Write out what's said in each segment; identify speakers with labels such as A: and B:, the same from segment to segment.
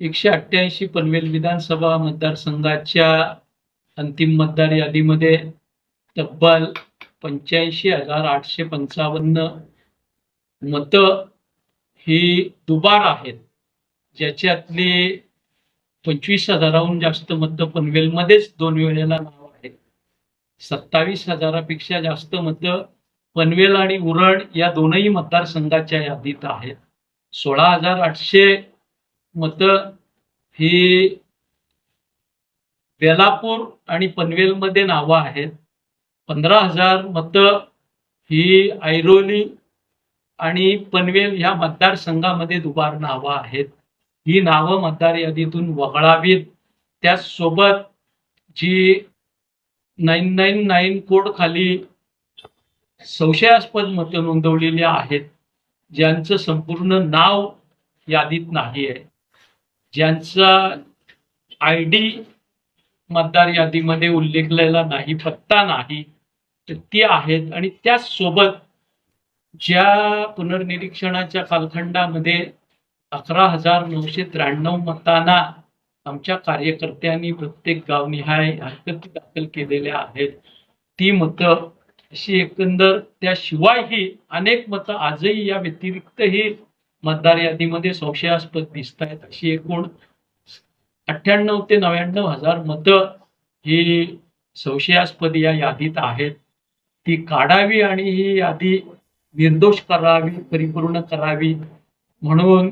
A: एकशे अठ्ठ्याऐंशी पनवेल विधानसभा मतदारसंघाच्या अंतिम मतदार यादीमध्ये तब्बल पंच्याऐंशी हजार आठशे पंचावन्न मतं ही दुबार आहेत. ज्याच्यातली पंचवीस हजाराहून जास्त मतं पनवेलमध्येच दोन वेळेला नाव आहेत. सत्तावीस हजारापेक्षा जास्त मतं पनवेल आणि उरण या दोनही मतदारसंघाच्या यादीत आहेत. सोळा हजार आठशे मतं ही बेलापूर आणि पनवेलमध्ये नावं आहेत. पंधरा हजार मतं ही ऐरोली आणि पनवेल ह्या मतदारसंघामध्ये दुबार नावं आहेत. ही नावं मतदार यादीतून वगळावीत. त्याचसोबत G nine nine nine code खाली संशयास्पद मतं नोंदवलेली आहेत. ज्यांचं संपूर्ण नाव यादीत नाही आहे. ज्यांचा आय डी मतदार यादीमध्ये उल्लेखलेला नाही पत्ता नाही तर ती आहेत. आणि त्याचसोबत ज्या पुनर्निरीक्षणाच्या कालखंडामध्ये अकरा हजार नऊशे त्र्याण्णव मतांना आमच्या कार्यकर्त्यांनी प्रत्येक गावनिहाय हरकती दाखल केलेल्या आहेत. ती मतं अशी एकंदर त्याशिवायही अनेक मतं आजही या व्यतिरिक्तही मतदार यादीमध्ये संशयास्पद दिसत आहेत अशी एकूण अठ्ठ्याण्णव ते नव्याण्णव हजार मतं ही संशयास्पद या यादीत आहेत. ती काढावी आणि ही यादी निर्दोष करावी परिपूर्ण करावी म्हणून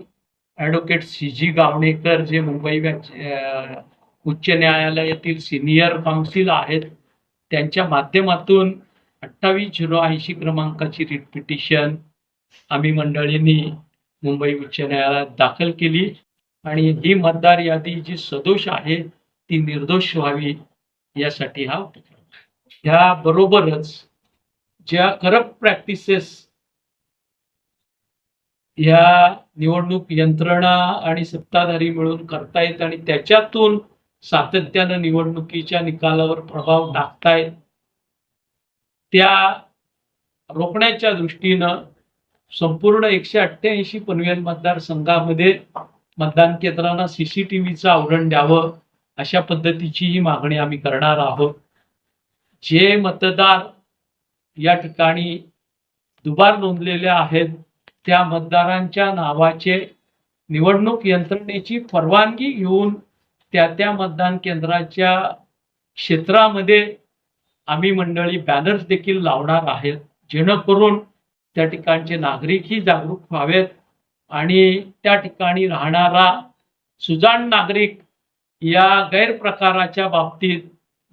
A: ॲडव्होकेट सी जी गावणेकर जे मुंबई उच्च न्यायालयातील सिनियर काउन्सिल आहेत त्यांच्या माध्यमातून अठ्ठावीस झिरो ऐंशी क्रमांकाची रिट पिटिशन आम्ही मंडळींनी मुंबई उच्च न्यायालयात दाखल केली आणि ही मतदार यादी जी सदोष आहे ती निर्दोष व्हावी यासाठी हा उपक्रम. ह्या बरोबरच ज्या करप्ट प्रॅक्टिसेस या निवडणूक यंत्रणा आणि सत्ताधारी मिळून करतायत आणि त्याच्यातून सातत्यानं निवडणुकीच्या निकालावर प्रभाव टाकतायत त्या रोखण्याच्या दृष्टीनं संपूर्ण एकशे अठ्ठ्याऐंशी पनवेल मतदारसंघामध्ये मतदान केंद्रांना सीसीटीव्हीचं आवरण द्यावं अशा पद्धतीची ही मागणी आम्ही करणार आहोत. जे मतदार या ठिकाणी दुबार नोंदलेले आहेत त्या मतदारांच्या नावाचे निवडणूक यंत्रणेची परवानगी घेऊन त्या त्या मतदान केंद्राच्या क्षेत्रामध्ये आम्ही मंडळी बॅनर्स देखील लावणार आहेत. जेणेकरून त्या ठिकाणचे नागरिकही जागरूक व्हावेत आणि त्या ठिकाणी राहणारा सुजाण नागरिक या गैरप्रकाराच्या बाबतीत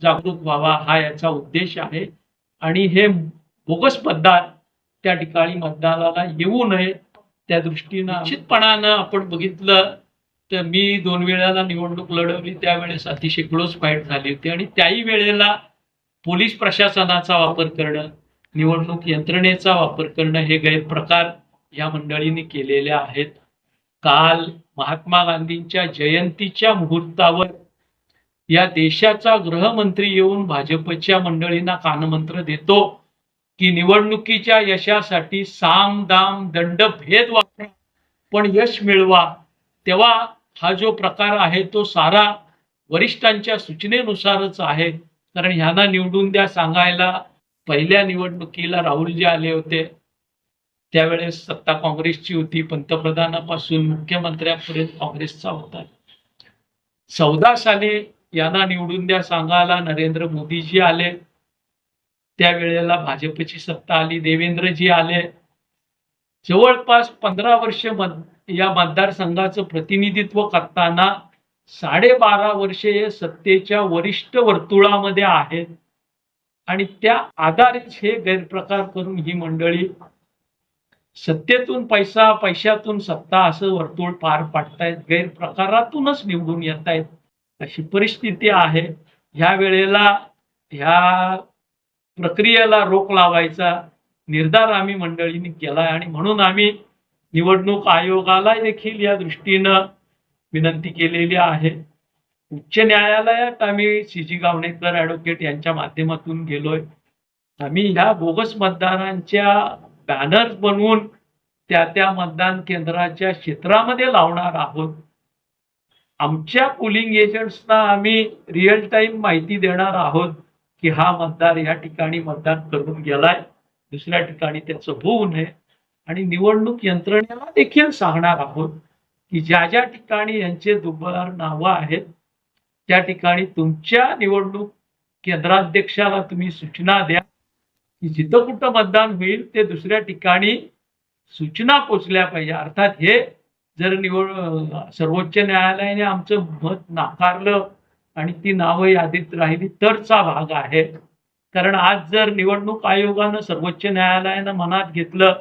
A: जागरूक व्हावा हा याचा उद्देश आहे. आणि हे बोगस मतदार त्या ठिकाणी मतदानाला येऊ नये त्या दृष्टीनं निश्चितपणानं आपण बघितलं तर मी दोन वेळेला निवडणूक लढवली त्यावेळेस अतिशय क्लोज फाईट झाली होती. आणि त्याही वेळेला पोलीस प्रशासनाचा वापर करणं निवडणूक यंत्रणेचा वापर करणं हे गैरप्रकार या मंडळींनी केलेले आहेत. काल महात्मा गांधींच्या जयंतीच्या मुहूर्तावर या देशाचा गृहमंत्री येऊन भाजपच्या मंडळींना कानमंत्र देतो की निवडणुकीच्या यशासाठी साम दाम दंड भेद वापरा पण यश मिळवा. तेव्हा हा जो प्रकार आहे तो सारा वरिष्ठांच्या सूचनेनुसारच आहे. कारण ह्यांना निवडून द्या सांगायला पहिल्या निवडणुकीला राहुलजी आले होते. त्यावेळेस सत्ता काँग्रेसची होती. पंतप्रधानापासून मुख्यमंत्र्यांपर्यंत काँग्रेसचा होता. चौदा साली यांना निवडून द्या सांगायला नरेंद्र मोदीजी आले. त्यावेळेला भाजपची सत्ता आली. देवेंद्रजी आले. जवळपास पंधरा वर्ष मत या मतदारसंघाचं प्रतिनिधित्व करताना साडेबारा वर्षे हे सत्तेच्या वरिष्ठ वर्तुळामध्ये आहेत. आणि त्या आधारेच हे गैरप्रकार करून ही मंडळी सत्तेतून पैसा पैशातून सत्ता असं वर्तुळ पार पाडतायत गैरप्रकारातूनच निवडून येत आहेत अशी परिस्थिती आहे. ह्या वेळेला ह्या प्रक्रियेला रोख लावायचा निर्धार आम्ही मंडळींनी केला आणि म्हणून आम्ही निवडणूक आयोगाला देखील या दृष्टीनं विनंती केलेली आहे. उच्च न्यायालयात आम्ही सी जी गावणेकर ॲडव्होकेट यांच्या माध्यमातून गेलोय. आम्ही ह्या बोगस मतदारांच्या बॅनर्स बनवून त्या त्या मतदान केंद्राच्या क्षेत्रामध्ये लावणार आहोत. आमच्या पोलिंग एजंट्सना आम्ही रिअल टाइम माहिती देणार आहोत की हा मतदार या ठिकाणी मतदान करून गेलाय दुसऱ्या ठिकाणी त्याचं होऊ नये आणि निवडणूक यंत्रणेला देखील सांगणार आहोत की ज्या ज्या ठिकाणी यांचे दुबार नावं आहेत त्या ठिकाणी तुमच्या निवडणूक केंद्राध्यक्षाला तुम्ही सूचना द्या की जिथं कुठं मतदान होईल ते दुसऱ्या ठिकाणी सूचना पोचल्या पाहिजे. अर्थात हे जर निवड सर्वोच्च न्यायालयाने आमचं मत नाकारलं आणि ती नावं यादीत राहिली तरचा भाग आहे. कारण आज जर निवडणूक आयोगानं सर्वोच्च न्यायालयानं मनात घेतलं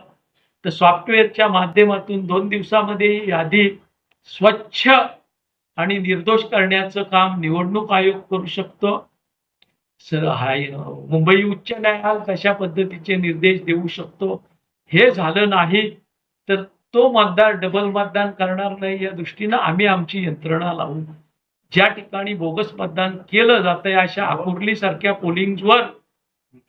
A: तर सॉफ्टवेअरच्या माध्यमातून दोन दिवसामध्ये यादी स्वच्छ आणि निर्दोष करण्याचं काम निवडणूक आयोग करू शकतो. सर मुंबई उच्च न्यायालय कशा पद्धतीचे निर्देश देऊ शकतो? हे झालं नाही तर तो मतदार डबल मतदान करणार नाही या दृष्टीनं आम्ही आमची यंत्रणा लावू. ज्या ठिकाणी बोगस मतदान केलं जातंय अशा आकुर्ली सारख्या पोलिंगवर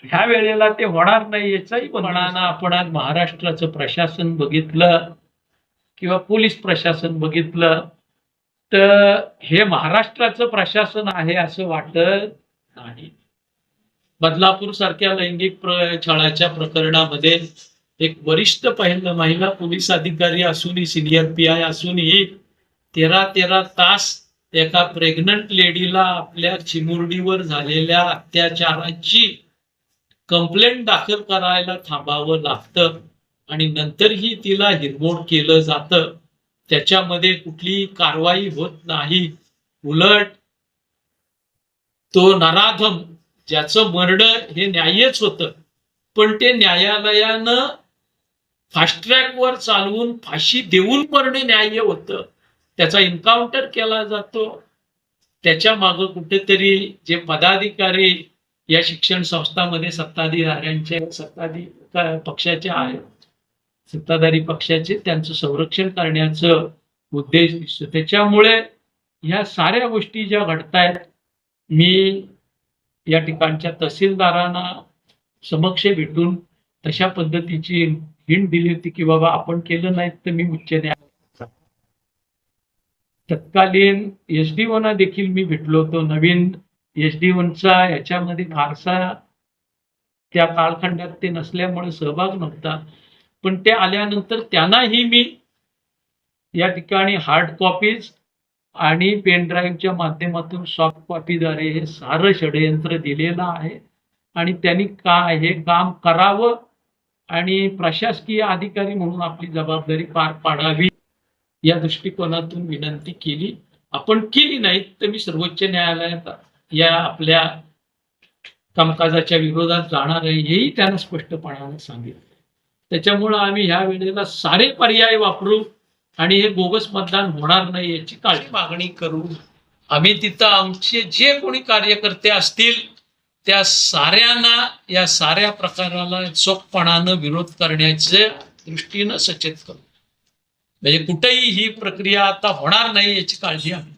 A: ह्या वेळेला ते होणार नाही याचाही म्हणाना आपण आज महाराष्ट्राचं प्रशासन बघितलं किंवा पोलीस प्रशासन बघितलं तर हे महाराष्ट्राचं प्रशासन आहे असं वाटत नाही. बदलापूर सारख्या लैंगिक छळाच्या प्रकरणामध्ये एक वरिष्ठ पहिलं महिला पोलीस अधिकारी असूनही सिनियर पी आय असूनही तेरा तेरा तास एका प्रेग्नंट लेडीला आपल्या चिमुरडीवर झालेल्या अत्याचाराची कंप्लेंट दाखल करायला थांबावं लागतं आणि नंतरही तिला हिरमोड केलं जातं. त्याच्यामध्ये कुठलीही कारवाई होत नाही. उलट तो नराधम ज्याचं मर्डर हे न्यायच होतं पण ते न्यायालयानं फास्ट ट्रॅकवर चालवून फाशी देऊन मरण न्याय्य होतं. त्याचा एन्काउंटर केला जातो. त्याच्या मागं कुठेतरी जे पदाधिकारी या शिक्षण संस्थांमध्ये सत्ताधिकाऱ्यांच्या सत्ताधी पक्षाचे आहेत सत्ताधारी पक्षाचे त्यांचं संरक्षण करण्याचं उद्देश दिसतो. त्याच्यामुळे ह्या साऱ्या गोष्टी ज्या घडतायत मी या ठिकाणच्या तहसीलदारांना समक्ष भेटून तशा पद्धतीची हिंट दिली होती की बाबा आपण केलं नाही तर मी उच्च न्यायालय तत्कालीन एस डी ओना देखील मी भेटलो होतो. नवीन एस डी ओनचा याच्यामध्ये फारसा त्या कालखंडात ते नसल्यामुळे सहभाग नव्हता. पण ते आल्यानंतर त्यांनाही मी या ठिकाणी हार्ड कॉपीज आणि पेनड्राईव्हच्या माध्यमातून सॉफ्ट कॉपीद्वारे हे सारं षडयंत्र दिलेलं आहे. आणि त्यांनी का हे काम करावं आणि प्रशासकीय अधिकारी म्हणून आपली जबाबदारी पार पाडावी या दृष्टिकोनातून विनंती केली. आपण केली नाही तर मी सर्वोच्च न्यायालयात या आपल्या कामकाजाच्या विरोधात जाणार आहे हेही त्यांना स्पष्टपणाने सांगितलं. त्याच्यामुळं आम्ही ह्या वेळेला सारे पर्याय वापरू आणि हे बोगस मतदान होणार नाही याची काळजी मागणी करू आम्ही तिथं आमचे जे कोणी कार्यकर्ते असतील त्या साऱ्यांना या साऱ्या प्रकाराला चोखपणानं विरोध करण्याच्या दृष्टीनं सचेत करू. म्हणजे कुठेही ही प्रक्रिया आता होणार नाही याची काळजी आम्ही